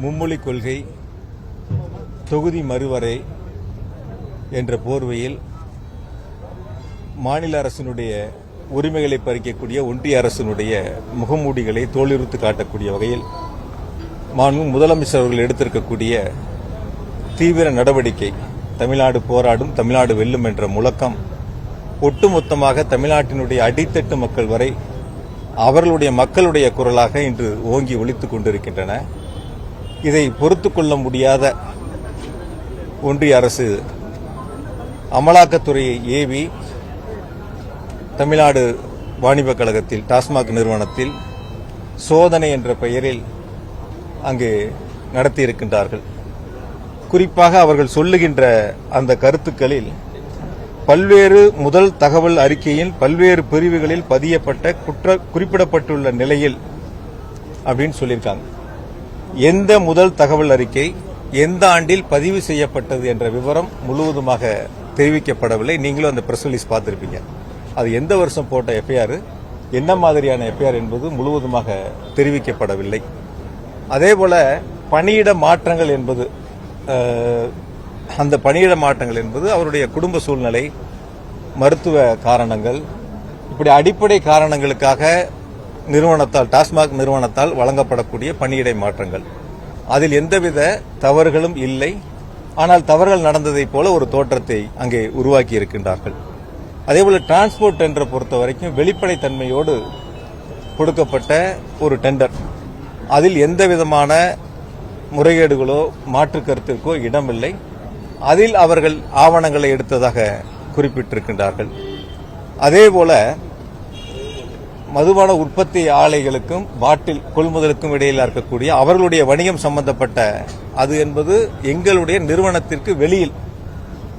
மும்மொழி கொள்கை தொகுதி மறுவரை என்ற போர்வையில் மாநில அரசினுடைய உரிமைகளை பறிக்கக்கூடிய ஒன்றிய அரசினுடைய முகமூடிகளை தோலிறுத்து காட்டக்கூடிய வகையில் மாண்பு முதலமைச்சர் அவர்கள் எடுத்திருக்கக்கூடிய தீவிர நடவடிக்கை தமிழ்நாடு போராடும் தமிழ்நாடு வெல்லும் என்ற முழக்கம் ஒட்டுமொத்தமாக தமிழ்நாட்டினுடைய அடித்தட்டு மக்கள் வரை அவர்களுடைய மக்களுடைய குரலாக இன்று ஓங்கி ஒலித்துக் கொண்டிருக்கின்றன. இதை பொறுத்துக்கொள்ள முடியாத ஒன்றிய அரசு அமலாக்கத்துறையை ஏவி தமிழ்நாடு வாணிபக் கழகத்தில் டாஸ்மாக் நிறுவனத்தில் சோதனை என்ற பெயரில் அங்கு நடத்தியிருக்கின்றார்கள். குறிப்பாக அவர்கள் சொல்லுகின்ற அந்த கருத்துக்களில் பல்வேறு முதல் தகவல் அறிக்கையின் பல்வேறு பிரிவுகளில் பதியப்பட்ட குற்ற குறிப்பிடப்பட்டுள்ள நிலையில் அப்படின்னு சொல்லியிருக்காங்க. எந்த முதல் தகவல் அறிக்கை எந்த ஆண்டில் பதிவு செய்யப்பட்டது என்ற விவரம் முழுவதுமாக தெரிவிக்கப்படவில்லை. நீங்களும் அந்த பிரஸ் ரிலீஸ் பார்த்துருப்பீங்க. அது எந்த வருஷம் போட்ட எஃப்ஐஆர் என்ன மாதிரியான எஃப்ஐஆர் என்பது முழுவதுமாக தெரிவிக்கப்படவில்லை. அதேபோல பணியிட மாற்றங்கள் என்பது அந்த பணியிட மாற்றங்கள் என்பது அவருடைய குடும்ப சூழ்நிலை மருத்துவ காரணங்கள் இப்படி அடிப்படை காரணங்களுக்காக நிறுவனத்தால் டாஸ்மாக் நிறுவனத்தால் வழங்கப்படக்கூடிய பணியிடை மாற்றங்கள். அதில் எந்தவித தவறுகளும் இல்லை. ஆனால் தவறுகள் நடந்ததைப் போல ஒரு தோற்றத்தை அங்கே உருவாக்கி இருக்கின்றார்கள். அதேபோல டிரான்ஸ்போர்ட் டெண்டரை பொறுத்த வரைக்கும் வெளிப்படைத்தன்மையோடு கொடுக்கப்பட்ட ஒரு டெண்டர். அதில் எந்த விதமான முறைகேடுகளோ மாற்று கருத்திற்கோ இடமில்லை. அதில் அவர்கள் ஆவணங்களை எடுத்ததாக குறிப்பிட்டிருக்கின்றார்கள். அதேபோல மதுபான உற்பத்தி ஆலைகளுக்கும் பாட்டில் கொள்முதலுக்கும் இடையில் இருக்கக்கூடிய அவர்களுடைய வணிகம் சம்பந்தப்பட்ட அது என்பது எங்களுடைய நிறுவனத்திற்கு வெளியில்.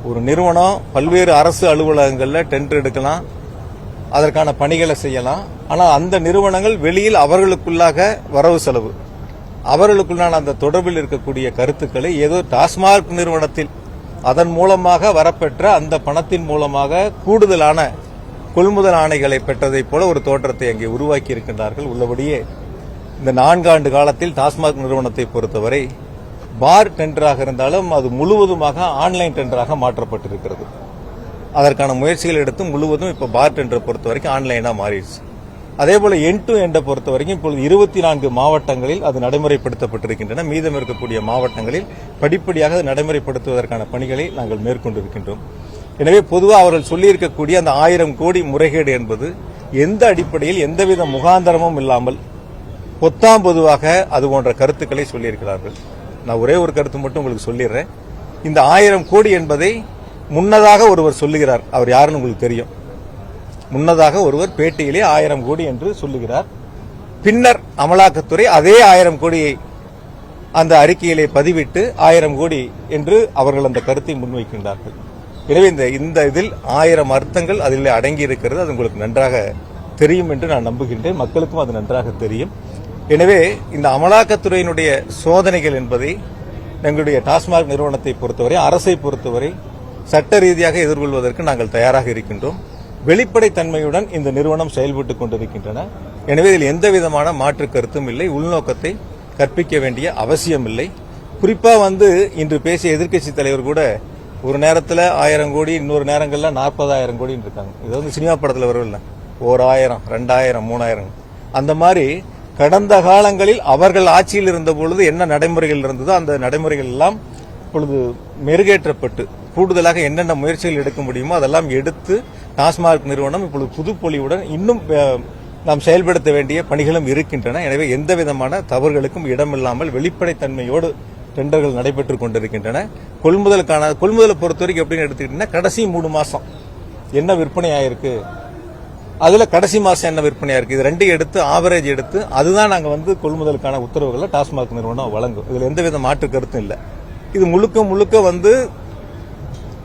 ஒரு நிறுவனம் பல்வேறு அரசு அலுவலகங்களில் டெண்டர் எடுக்கலாம் அதற்கான பணிகளை செய்யலாம். ஆனால் அந்த நிறுவனங்கள் வெளியில் அவர்களுக்குள்ளாக வரவு செலவு. அவர்களுக்குள்ளான அந்த தொடர்பில் இருக்கக்கூடிய கருத்துக்களை ஏதோ டாஸ்மாக் நிறுவனத்தில் அதன் மூலமாக வரப்பெற்ற அந்த பணத்தின் மூலமாக கூடுதலான கொள்முதல் ஆணைகளை பெற்றதைப் போல ஒரு தோற்றத்தை அங்கே உருவாக்கி இருக்கின்றார்கள் உள்ளபடியே. இந்த நான்காண்டு காலத்தில் டாஸ்மாக் நிறுவனத்தை பொறுத்தவரை பார் டெண்டராக இருந்தாலும் அது முழுவதுமாக ஆன்லைன் டெண்டராக மாற்றப்பட்டிருக்கிறது. அதற்கான முயற்சிகள் எடுத்து முழுவதும் இப்போ பார் டெண்டரை பொறுத்த வரைக்கும் ஆன்லைனாக மாறிடுச்சு. அதே போல என் டு எண்டை பொறுத்த வரைக்கும் இப்பொழுது இருபத்தி நான்கு மாவட்டங்களில் அது நடைமுறைப்படுத்தப்பட்டிருக்கின்றன. மீதம் இருக்கக்கூடிய மாவட்டங்களில் படிப்படியாக அது நடைமுறைப்படுத்துவதற்கான பணிகளை நாங்கள் மேற்கொண்டிருக்கின்றோம். எனவே பொதுவாக அவர்கள் சொல்லியிருக்கக்கூடிய அந்த ஆயிரம் கோடி முறைகேடு என்பது எந்த அடிப்படையில் எந்தவித முகாந்தரமும் இல்லாமல் பொத்தாம் பொதுவாக அது போன்ற கருத்துக்களை சொல்லியிருக்கிறார்கள். நான் ஒரே ஒரு கருத்து மட்டும் உங்களுக்கு சொல்லிடுறேன். இந்த ஆயிரம் கோடி என்பதை முன்னதாக ஒருவர் சொல்லுகிறார். அவர் யாருன்னு உங்களுக்கு தெரியும். முன்னதாக ஒருவர் பேட்டியிலே ஆயிரம் கோடி என்று சொல்லுகிறார். பின்னர் அமலாக்கத்துறை அதே ஆயிரம் கோடியை அந்த அறிக்கையிலே பதிவிட்டு ஆயிரம் கோடி என்று அவர்கள் அந்த கருத்தை முன்வைக்கின்றார்கள். எனவே இந்த இந்த இதில் ஆயிரம் அர்த்தங்கள் அதில் அடங்கி இருக்கிறது. அது உங்களுக்கு நன்றாக தெரியும் என்று நான் நம்புகின்றேன். மக்களுக்கும் அது நன்றாக தெரியும். எனவே இந்த அமலாக்கத்துறையினுடைய சோதனைகள் என்பதை எங்களுடைய டாஸ்மாக் நிறுவனத்தை பொறுத்தவரை அரசை பொறுத்தவரை சட்ட ரீதியாக எதிர்கொள்வதற்கு நாங்கள் தயாராக இருக்கின்றோம். வெளிப்படைத்தன்மையுடன் இந்த நிறுவனம் செயல்பட்டுக் கொண்டிருக்கின்றன. எனவே இதில் எந்த விதமான மாற்று கருத்தும் இல்லை. உள்நோக்கத்தை கற்பிக்க வேண்டிய அவசியம் இல்லை. குறிப்பாக வந்து இன்று பேசிய எதிர்க்கட்சி தலைவர் கூட ஒரு நேரத்தில் ஆயிரம் கோடி இன்னொரு நேரங்களில் நாற்பதாயிரம் கோடின்னு இருக்காங்க. இது வந்து சினிமா படத்தில் வரவில்லை ஓர் ஆயிரம் ரெண்டாயிரம் மூணாயிரம். அந்த மாதிரி கடந்த காலங்களில் அவர்கள் ஆட்சியில் இருந்த பொழுது என்ன நடைமுறைகள் இருந்ததோ அந்த நடைமுறைகள் எல்லாம் இப்பொழுது மெருகேற்றப்பட்டு கூடுதலாக என்னென்ன முயற்சிகள் எடுக்க முடியுமோ அதெல்லாம் எடுத்து டாஸ்மாக் நிறுவனம் இப்பொழுது புதுப்பொலிவுடன் இன்னும் நாம் செயல்படுத்த வேண்டிய பணிகளும் இருக்கின்றன. எனவே எந்த விதமான தவறுகளுக்கும் இடமில்லாமல் வெளிப்படைத்தன்மையோடு டெண்டர்கள் நடைபெற்றுக் கொண்டிருக்கின்றன. கொள்முதலுக்கான கொள்முதலை பொறுத்த வரைக்கும் எப்படின்னு எடுத்துக்கிட்டீங்கன்னா கடைசி மூணு மாசம் என்ன விற்பனை ஆயிருக்கு அதுல கடைசி மாசம் என்ன விற்பனையாக இருக்குது இது ரெண்டையும் எடுத்து ஆவரேஜ் எடுத்து அதுதான் நாங்க வந்து கொள்முதலுக்கான உத்தரவுகளை டாஸ்மாக் நிறுவனம் வழங்கும். இதுல எந்தவித மாற்று கருத்தும் இல்லை. இது முழுக்க முழுக்க வந்து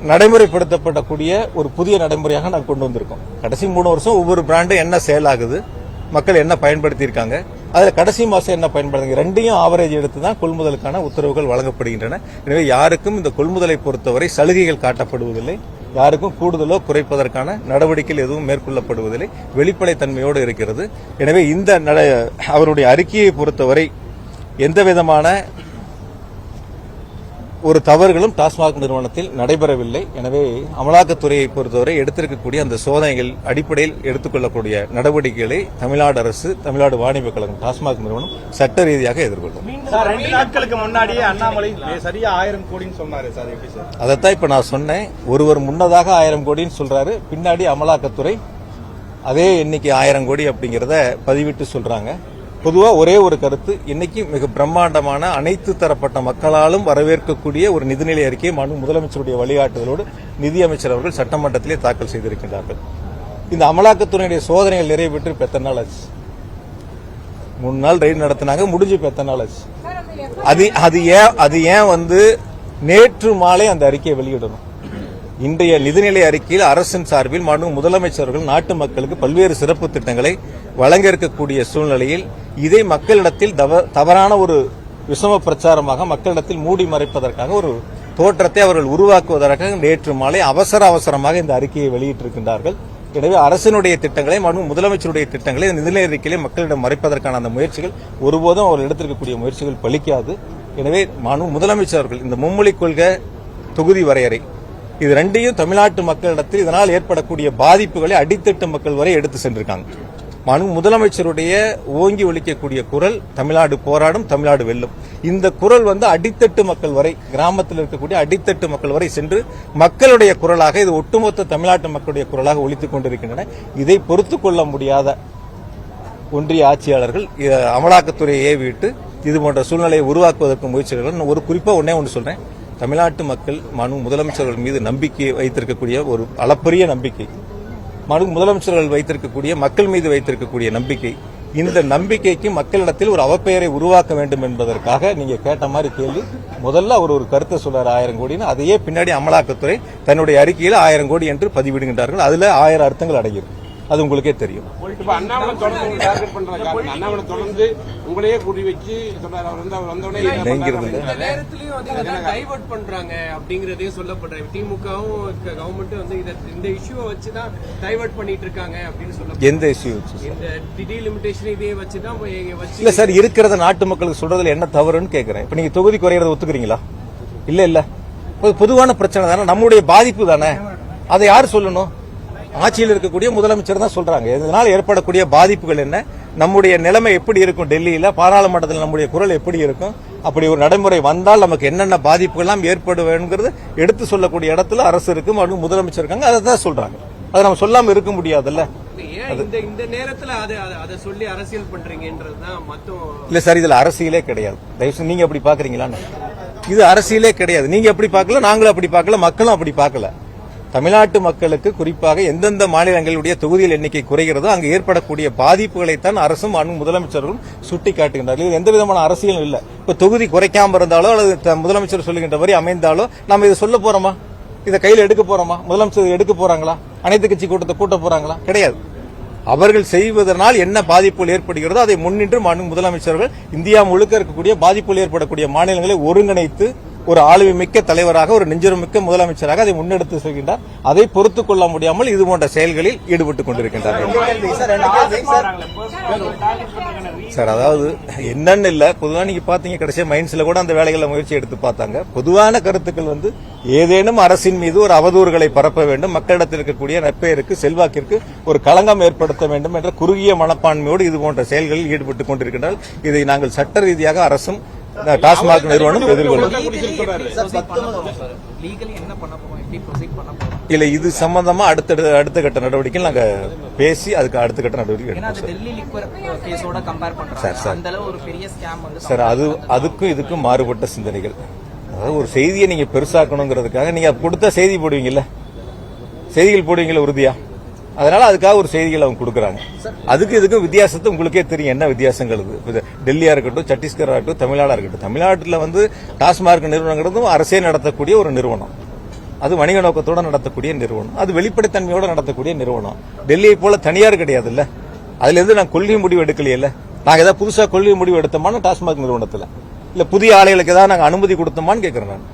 நடைமுறைப்படுத்தப்படக்கூடிய ஒரு புதிய நடைமுறையாக நாங்கள் கொண்டு வந்திருக்கோம். கடைசி மூணு வருஷம் ஒவ்வொரு பிராண்டும் என்ன சேல் ஆகுது மக்கள் என்ன பயன்படுத்தியிருக்காங்க அதில் கடைசி மாதம் என்ன பயன்படுத்துங்க ரெண்டையும் ஆவரேஜ் எடுத்து தான் கொள்முதலுக்கான உத்தரவுகள் வழங்கப்படுகின்றன. எனவே யாருக்கும் இந்த கொள்முதலை பொறுத்தவரை சலுகைகள் காட்டப்படுவதில்லை. யாருக்கும் கூடுதலோ குறைப்பதற்கான நடவடிக்கைகள் எதுவும் மேற்கொள்ளப்படுவதில்லை. வெளிப்படைத்தன்மையோடு இருக்கிறது. எனவே இந்த நட- அவருடைய அறிக்கையை பொறுத்தவரை எந்த விதமான ஒரு தவறுகளும் டாஸ்மாக் நிறுவனத்தில் நடைபெறவில்லை. எனவே அமலாக்கத்துறையை பொறுத்தவரை எடுத்திருக்கக்கூடிய அந்த சோதனைகள் அடிப்படையில் எடுத்துக்கொள்ளக்கூடிய நடவடிக்கைகளை தமிழ்நாடு அரசு தமிழ்நாடு வாணிப கழகம் டாஸ்மாக் நிறுவனம் சட்ட ரீதியாக எதிர்கொள்ளும். ரெண்டு நாட்களுக்கு முன்னாடியே அண்ணாமலை சரியா ஆயிரம் கோடின்னு சொன்னாரு சார்? அதைத்தான் இப்ப நான் சொன்னேன். ஒருவர் முன்னதாக ஆயிரம் கோடின்னு சொல்றாரு பின்னாடி அமலாக்கத்துறை அதே எண்ணிக்கை ஆயிரம் கோடி அப்படிங்கறத பதிவிட்டு சொல்றாங்க. பொதுவாக ஒரே ஒரு கருத்து இன்னைக்கு மிக பிரம்மாண்டமான அனைத்து தரப்பட்ட மக்களாலும் வரவேற்கக்கூடிய ஒரு நிதிநிலை அறிக்கையை மனு முதலமைச்சருடைய வழிகாட்டுதலோடு நிதியமைச்சர் அவர்கள் சட்டமன்றத்திலே தாக்கல் செய்திருக்கின்றார்கள். இந்த அமலாக்கத்துறையுடைய சோதனைகள் நிறைவேற்று இப்ப நாள் ஆச்சு மூணு நாள் ரெய்டு நடத்தினாங்க முடிஞ்சு பெத்த நாள் ஆச்சு அது. அது ஏன் அது ஏன் வந்து நேற்று மாலை அந்த அறிக்கையை வெளியிடணும்? இன்றைய நிதிநிலை அறிக்கையில் அரசின் சார்பில் மனு முதலமைச்சர்கள் நாட்டு மக்களுக்கு பல்வேறு சிறப்பு திட்டங்களை வழங்க இருக்கக்கூடிய சூழ்நிலையில் இதை மக்களிடத்தில் தவ- தவறான ஒரு விஷம பிரச்சாரமாக மக்களிடத்தில் மூடி மறைப்பதற்காக ஒரு தோற்றத்தை அவர்கள் உருவாக்குவதற்காக நேற்று மாலை அவசர அவசரமாக இந்த அறிக்கையை வெளியிட்டிருக்கின்றார்கள். எனவே அரசினுடைய திட்டங்களை மற்றும் முதலமைச்சருடைய திட்டங்களை நிதிநிலை அறிக்கையிலே மக்களிடம் மறைப்பதற்கான அந்த முயற்சிகள் ஒருபோதும் அவர்கள் எடுத்திருக்கக்கூடிய முயற்சிகள் பலிக்காது. எனவே மனு முதலமைச்சர் அவர்கள் இந்த மும்மொழி கொள்கை தொகுதி வரையறை இது ரெண்டையும் தமிழ்நாட்டு மக்களிடத்தில் இதனால் ஏற்படக்கூடிய பாதிப்புகளை அடித்தட்டு மக்கள் வரை எடுத்து சென்றிருக்காங்க. மாண்பு முதலமைச்சருடைய ஓங்கி ஒழிக்கக்கூடிய குரல் தமிழ்நாடு போராடும் தமிழ்நாடு வெல்லும். இந்த குரல் வந்து அடித்தட்டு மக்கள் வரை கிராமத்தில் இருக்கக்கூடிய அடித்தட்டு மக்கள் வரை சென்று மக்களுடைய குரலாக இது ஒட்டுமொத்த தமிழ்நாட்டு மக்களுடைய குரலாக ஒழித்துக் கொண்டிருக்கின்றன. இதை பொறுத்து கொள்ள முடியாத ஒன்றிய ஆட்சியாளர்கள் அமலாக்கத்துறையை ஏவிட்டு இது போன்ற சூழ்நிலையை உருவாக்குவதற்கு முயற்சிகள் ஒரு குறிப்பா ஒன்னே ஒன்று சொல்றேன். தமிழ்நாட்டு மக்கள் மனு முதலமைச்சர்கள் மீது நம்பிக்கை வைத்திருக்கக்கூடிய ஒரு அளப்பரிய நம்பிக்கை. மனு முதலமைச்சர்கள் வைத்திருக்கக்கூடிய மக்கள் மீது வைத்திருக்கக்கூடிய நம்பிக்கை. இந்த நம்பிக்கைக்கு மக்களிடத்தில் ஒரு அவப்பெயரை உருவாக்க வேண்டும் என்பதற்காக நீங்க கேட்ட மாதிரி கேள்வி. முதல்ல அவர் ஒரு கருத்தை சொல்றாரு ஆயிரம் கோடின்னு. அதையே பின்னாடி அமலாக்கத்துறை தன்னுடைய அறிக்கையில் ஆயிரம் கோடி என்று பதிவிடுகின்றார்கள். அதுல ஆயிரம் அர்த்தங்கள் அடங்கியிருக்கு. அது உங்களுக்கே தெரியும். எந்த இஷ்யூ இல்ல சார் இருக்கிறத நாட்டு மக்களுக்கு சொல்றதுல என்ன தவறுன்னு கேக்குறேன். இப்ப நீங்க தொகுதி குறையறத ஒத்துக்கிறீங்களா? இல்ல இல்ல. ஒரு பொதுவான பிரச்சனை தானே. நம்முடைய பாதிப்பு தானே. அதை யார் சொல்லணும்? ஆட்சியில் இருக்கக்கூடிய முதலமைச்சர் தான் சொல்றாங்க. இதனால் ஏற்படக்கூடிய பாதிப்புகள் என்ன? நம்முடைய நிலைமை எப்படி இருக்கும் டெல்லியில? பாராளுமன்றத்தில் நம்முடைய குரல் எப்படி இருக்கும்? அப்படி ஒரு நடைமுறை வந்தால் நமக்கு என்னென்ன பாதிப்புகள்லாம் ஏற்படுவேங்கிறது எடுத்து சொல்லக்கூடிய இடத்துல அரசு இருக்கு மற்றும் முதலமைச்சர் இருக்காங்க. அதை தான் சொல்றாங்க. அதை நம்ம சொல்லாம இருக்க முடியாதுல்ல. ஏன் இந்த இந்த நேரத்துல அதை அதை- அதை சொல்லி அரசியல் பண்றீங்கன்றதுதான் மொத்தம் இல்ல சார் இதுல அரசியலே கிடையாது. தயவுசெய்து நீங்க அப்படி பாக்குறீங்களான்னு. இது அரசியலே கிடையாது. நீங்க அப்படி பார்க்கல நாங்களும் அப்படி பார்க்கல மக்களும் அப்படி பார்க்கல தமிழ்நாட்டு மக்களுக்கு குறிப்பாக எந்தெந்த மாநிலங்களுடைய தொகுதியில் எண்ணிக்கை குறைகிறதோ அங்கு ஏற்படக்கூடிய பாதிப்புகளைத்தான் அரசும் மாண்பு முதலமைச்சர்களும் சுட்டிக்காட்டுகின்றார்கள் இது எந்த விதமான அரசியலும் இல்லை. இப்ப தொகுதி குறைக்காம இருந்தாலோ அல்லது த- முதலமைச்சர் சொல்லுகின்ற மாதிரி அமைந்தாலோ நம்ம இதை சொல்ல போறோமா? இதை கையில் எடுக்க போறோமா? முதலமைச்சர் எடுக்க போறாங்களா? அனைத்து கட்சி கூட்டத்தை கூட்ட போறாங்களா? கிடையாது. அவர்கள் செய்வதனால் என்ன பாதிப்புகள் ஏற்படுகிறதோ அதை முன்னின்று முதலமைச்சர்கள் இந்தியா முழுக்க இருக்கக்கூடிய பாதிப்புகள் ஏற்படக்கூடிய மாநிலங்களை ஒருங்கிணைத்து ஒரு ஆளுமை மிக்க தலைவராக ஒரு நெஞ்சுரம் மிக்க முதலமைச்சராக அதை முன்னெடுத்து செல்கின்றார். அதை பொறுத்துக் கொள்ள முடியாமல் இது போன்ற செயல்களில் ஈடுபட்டுக் கொண்டிருக்கின்றார்கள் சார் அதாவது என்னன்னு இல்ல. பொதுவா நீங்க பாத்தீங்க கடைசியா மைண்ட்ஸ்ல கூட அந்த வேலைகளை முயற்சி எடுத்து பார்த்தாங்க. பொதுவான கருத்துக்கள் வந்து ஏதேனும் அரசின் மீது ஒரு அவதூறுகளை பரப்ப வேண்டும். மக்களிடத்தில் இருக்கக்கூடிய நற்பெயருக்கு செல்வாக்கிற்கு ஒரு களங்கம் ஏற்படுத்த வேண்டும் என்ற குறுகிய மனப்பான்மையோடு இது போன்ற செயல்களில் ஈடுபட்டுக் கொண்டிருக்கின்றால் இதை நாங்கள் சட்ட ரீதியாக அரசும் டாஸ்மாக் நிறுவனம் எதிர்கொள்ளும். இல்ல இது சம்பந்தமா அடுத்த அடுத்த கட்ட நடவடிக்கை நாங்க பேசி அதுக்கு அடுத்த கட்ட நடவடிக்கை கம்பேர் சார், பண்றாங்க. சார். அந்த அளவு ஒரு பெரிய ஸ்கேம் வந்து சார் அது அதுக்கும் இதுக்கும் மாறுபட்ட சிந்தனைகள். அதாவது ஒரு செய்தியை நீங்க பெருசாக்கணுங்கிறதுக்காக நீங்க கொடுத்த செய்தி போடுவீங்கல்ல? செய்திகள் போடுவீங்கல்ல உறுதியா? அதனால அதுக்காக ஒரு செய்திகள் அவங்க கொடுக்குறாங்க. அதுக்கு இதுக்கும் வித்தியாசத்தை உங்களுக்கே தெரியும் என்ன வித்தியாசங்கள் இது. டெல்லியா இருக்கட்டும் சத்தீஸ்கரா இருக்கட்டும் தமிழ்நாடா இருக்கட்டும். தமிழ்நாட்டில் வந்து டாஸ்மார்க் நிறுவனங்கிறதும் அரசே நடத்தக்கூடிய ஒரு நிறுவனம். அது வணிக நோக்கத்தோட நடத்தக்கூடிய நிறுவனம். அது வெளிப்படைத்தன்மையோட நடத்தக்கூடிய நிறுவனம். டெல்லியை போல தனியார் கிடையாதுல்ல. அதுல இருந்து நான் கொள்கை முடிவு எடுக்கலையில நாங்க ஏதாவது புதுசா கொள்கை முடிவு எடுத்தோமான டாஸ்மாக் நிறுவனத்துல. இல்ல புதிய ஆலைகளுக்கு ஏதாவது நாங்க அனுமதி கொடுத்தோமான்னு கேட்குறேன் நான்.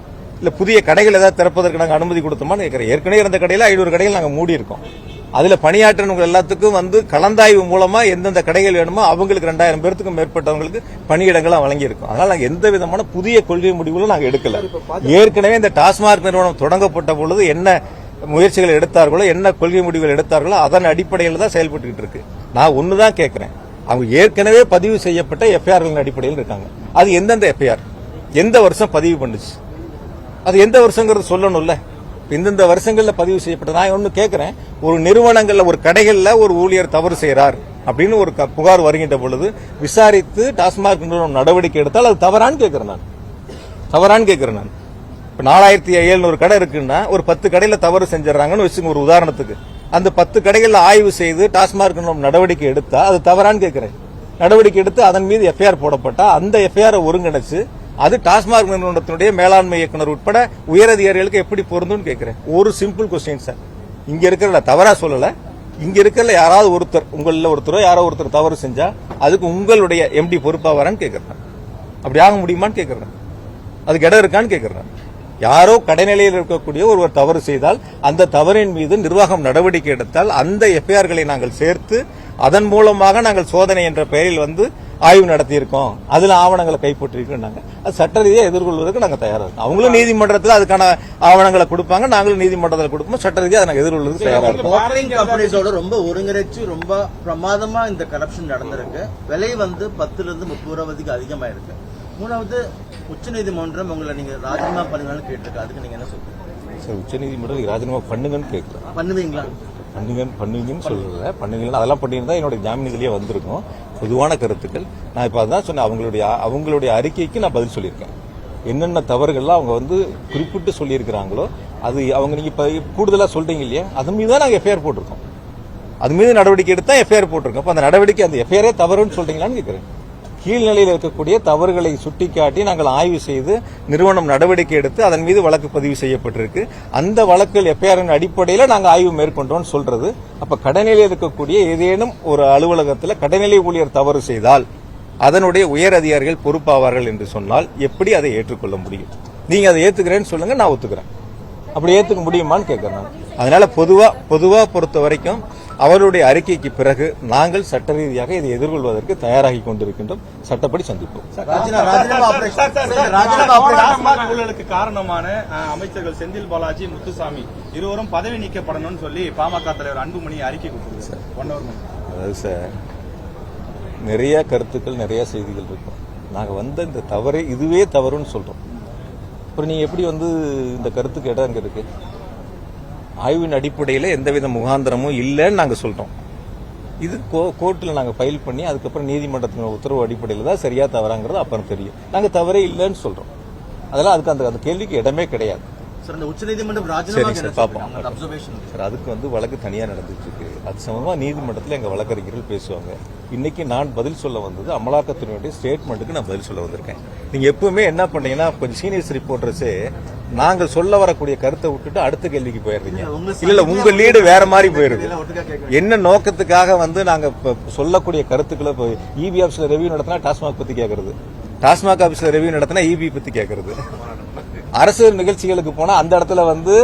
இல்ல புதிய கடைகள் ஏதாவது திறப்பதற்கு நாங்க அனுமதி கொடுத்தோமான்னு கேட்குறேன் ஏற்கனவே இருந்த கடையில ஐநூறு கடைகள் நாங்க மூடி இருக்கோம் அதுல பணியாற்றினவங்க எல்லாத்துக்கும் வந்து கலந்தாய்வு மூலமா எந்தெந்த கடைகள் வேணுமோ அவங்களுக்கு ரெண்டாயிரம் பேர்த்துக்கும் மேற்பட்டவங்களுக்கு பணியிடங்களா வழங்கியிருக்கும். அதனால நாங்க எந்த விதமான புதிய கொள்கை முடிவுகளும் நாங்க எடுக்கல. ஏற்கனவே இந்த டாஸ்மாக் நிறுவனம் தொடங்கப்பட்ட பொழுது என்ன முயற்சிகள் எடுத்தார்களோ என்ன கொள்கை முடிவுகள் எடுத்தார்களோ அதன் அடிப்படையில் தான் செயல்பட்டுக்கிட்டு இருக்கு. நான் ஒண்ணுதான் கேட்கிறேன் அவங்க ஏற்கனவே பதிவு செய்யப்பட்ட எஃப்ஐஆர்களின் அடிப்படையில் இருக்காங்க. அது எந்தெந்த எஃப்ஐஆர் எந்த வருஷம் பதிவு பண்ணுச்சு? அது எந்த வருஷங்கிறது சொல்லணும்ல. இந்தந்த வருஷங்களில் பதிவு செய்யப்பட்ட நான் ஒன்று கேட்குறேன் ஒரு நிறுவனங்களில் ஒரு கடைகளில் ஒரு ஊழியர் தவறு செய்கிறார் அப்படின்னு ஒரு க- புகார் வருகின்ற பொழுது விசாரித்து டாஸ்மாக் நிறுவனம் நடவடிக்கை எடுத்தால் அது தவறான்னு கேட்குறேன் நான். தவறான்னு கேட்குறேன் நான். இப்போ நாலாயிரத்தி ஏழ்நூறு கடை இருக்குன்னா ஒரு பத்து கடையில் தவறு செஞ்சிடறாங்கன்னு வச்சுங்க ஒரு உதாரணத்துக்கு. அந்த பத்து கடைகளில் ஆய்வு செய்து டாஸ்மாக் நிறுவனம் நடவடிக்கை எடுத்தால் அது தவறான்னு கேட்குறேன் நடவடிக்கை எடுத்து அதன் மீது எஃப்ஐஆர் போடப்பட்டால் அந்த எஃப்ஐஆரை ஒருங்கிணைச்சு அது டாஸ்மாக் நிறுவனத்தினுடைய மேலாண்மை இயக்குனர் உட்பட உயரதிகாரிகளுக்கு எப்படி பொருந்தும்னு கேட்கிறேன். ஒரு சிம்பிள் கொஸ்டின் சார் இங்க இருக்கிற தவறா சொல்லல. இங்க இருக்கிற யாராவது ஒருத்தர் உங்களில் ஒருத்தரோ யாரோ ஒருத்தர் தவறு செஞ்சா அதுக்கு உங்களுடைய எம்டி பொறுப்பா வரேன்னு கேட்கிறேன். அப்படி ஆக முடியுமான்னு கேட்கிறேன். அதுக்கு இடம் இருக்கான்னு கேட்கிறேன். யாரோ கடைநிலையில் இருக்கக்கூடிய ஒருவர் தவறு செய்தால் அந்த தவறின் மீது நிர்வாகம் நடவடிக்கை எடுத்தால் அந்த எஃப்ஐஆர்களை நாங்கள் சேர்த்து அதன் மூலமாக நாங்கள் சோதனை என்ற பெயரில் வந்து ஆய்வு நடத்தியிருக்கோம். அதுல ஆவணங்களை கைப்பற்றிருக்கோம் அது சட்ட ரீதியாக எதிர்கொள்வதற்கு நாங்க தயாரா இருக்கோம். அவங்களும் நீதிமன்றத்தில் அதுக்கான ஆவணங்களை கொடுப்பாங்க. நாங்களும் நீதிமன்றத்தில் கொடுப்போம் சட்ட ரீதியாக நாங்கள் எதிர்கொள்வதற்கு தயாரா இருக்கோம். ரொம்ப ஒருங்கிணைச்சு ரொம்ப பிரமாதமா இந்த கரப்ஷன் நடந்திருக்கு. விலை வந்து பத்துல இருந்து முப்பது ரூபா வரைக்கும் அதிகமா இருக்கு மூணாவது உச்சநீதிமன்றம் உங்களை நீங்க ராஜினாமா பண்ணுங்கன்னு கேட்டிருக்கு. அதுக்கு நீங்க என்ன சொல்றீங்க? சார் உச்சநீதிமன்றம் ராஜினாமா பண்ணுங்கன்னு கேட்கிறேன் பண்ணுவீங்களா? பண்ணுங்க பண்ணுவீங்கன்னு சொல்லல. பண்ணுவீங்களா அதெல்லாம் பண்ணியிருந்தா என்னோட ஜாமீன்களே வந்திருக்கும். பொதுவான கருத்துக்கள். நான் இப்போ அதான் சொன்னேன் அவங்களுடைய அவங்களுடைய அறிக்கைக்கு நான் பதில் சொல்லியிருக்கேன். என்னென்ன தவறுகள்லாம் அவங்க வந்து குறிப்பிட்டு சொல்லியிருக்கிறாங்களோ அது அவங்க நீங்கள் இப்போ கூடுதலாக சொல்கிறீங்க இல்லையா? அது மீது தான் நாங்கள் எஃப்ஐஆர் போட்டிருக்கோம். அது மீது நடவடிக்கை எடுத்தால் எஃப்ஐஆர் போட்டிருக்கோம். அப்போ அந்த நடவடிக்கை அந்த எஃப்ஐஆரே தவறுன்னு சொல்கிறீங்களான்னு கேட்குறேன் கீழ்நிலையில் இருக்கக்கூடிய தவறுகளை சுட்டிக்காட்டி நாங்கள் ஆய்வு செய்து நிறுவனம் நடவடிக்கை எடுத்து அதன் மீது வழக்கு பதிவு செய்யப்பட்டிருக்கு. அந்த வழக்குகள் எஃப்ஐஆரின் அடிப்படையில் நாங்கள் ஆய்வு மேற்கொண்டோம்னு சொல்றது. அப்ப கடைநிலையில் இருக்கக்கூடிய ஏதேனும் ஒரு அலுவலகத்தில் கடைநிலை ஊழியர் தவறு செய்தால் அதனுடைய உயர் அதிகாரிகள் பொறுப்பாவார்கள் என்று சொன்னால் எப்படி அதை ஏற்றுக்கொள்ள முடியும்? நீங்க அதை ஏத்துக்கிறேன்னு சொல்லுங்க நான் ஒத்துக்கிறேன். அப்படி ஏத்துக்க முடியுமான்னு கேட்கிறேன் அதனால பொதுவா பொதுவா பொறுத்த வரைக்கும் அவருடைய அறிக்கைக்கு பிறகு நாங்கள் சட்ட ரீதியாக இதை எதிர்கொள்வதற்கு தயாராகி கொண்டிருக்கின்றோம். சட்டப்படி சந்திப்போம். ஊழலுக்கு காரணமான அஹ், அமைச்சர்கள் செந்தில் பாலாஜி முத்துசாமி இருவரும் பதவி நீக்கப்படணும்னு சொல்லி பாமக தலைவர் அன்புமணி அறிக்கை ஹவர் அதாவது சார் நிறைய கருத்துக்கள் நிறைய செய்திகள் இருக்கும். நாங்கள் வந்த இந்த தவறு இதுவே தவறுன்னு சொல்றோம். அப்புறம் நீங்க எப்படி வந்து இந்த கருத்துக்கு இடம் இருக்கு ஆய்வின் அடிப்படையில் எந்தவித முகாந்திரமும் இல்லைன்னு நாங்கள் சொல்றோம். இது கோர்ட்டில் நாங்கள் ஃபைல் பண்ணி அதுக்கப்புறம் நீதிமன்றத்தின் உத்தரவு அடிப்படையில் தான் சரியா தவறாங்கிறது அப்புறம் தெரியும். நாங்கள் தவறே இல்லைன்னு சொல்றோம். அதெல்லாம் அதுக்கு அந்த அந்த கேள்விக்கு இடமே கிடையாது. சார் உச்சநீதிமன்றம் சரி ராஜினாமா சார்? பார்ப்போம். அப்சர்வேஷன் சார் அதுக்கு வந்து வழக்கு தனியா நடந்துட்டு இருக்கு அது சம்பந்தமா நீதிமன்றத்தில் எங்க வழக்கறிஞர்கள் பேசுவாங்க. இன்னைக்கு நான் பதில் சொல்ல வந்தது அமலாக்கத்தினுடைய ஸ்டேட்மெண்ட்டுக்கு நான் பதில் சொல்ல வந்திருக்கேன். நீங்க எப்பவுமே என்ன பண்ணீங்கன்னா கொஞ்சம் சீனியர்ஸ் ரிப்போர்ட்டர்ஸே நாங்கள் சொல்ல வரக்கூடிய கருத்தை விட்டுட்டு அடுத்த கேள்விக்கு போயிடுறீங்க. இல்ல இல்ல உங்க லீடு வேற மாதிரி போயிருது. என்ன நோக்கத்துக்காக வந்து நாங்க சொல்லக்கூடிய கருத்துக்களை இபி ஆபீஸ்ல ரெவியூ நடத்தினா டாஸ்மாக் பத்தி கேக்குறது. டாஸ்மாக் ஆபீஸ்ல ரெவியூ நடத்தினா இபி பத்தி கேக்குறது. அரசு நிகழ்ச்சிகளுக்கு போனா அந்த இடத்துல வந்து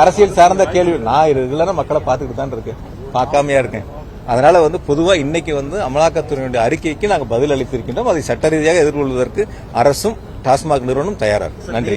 அரசியல் சார்ந்த கேள்வி நான் ரெகுலரா மக்களை பார்த்துக்கிட்டு தான் இருக்கேன். பார்க்காமையா இருக்கேன். அதனால வந்து பொதுவா இன்னைக்கு வந்து அமலாக்கத்துறையினுடைய அறிக்கைக்கு நாங்கள் பதில் அளித்திருக்கின்றோம். அதை சட்ட ரீதியாக எதிர்கொள்வதற்கு அரசும் டாஸ்மாக் நிறுவனம் தயாரா இருக்கு. நன்றி.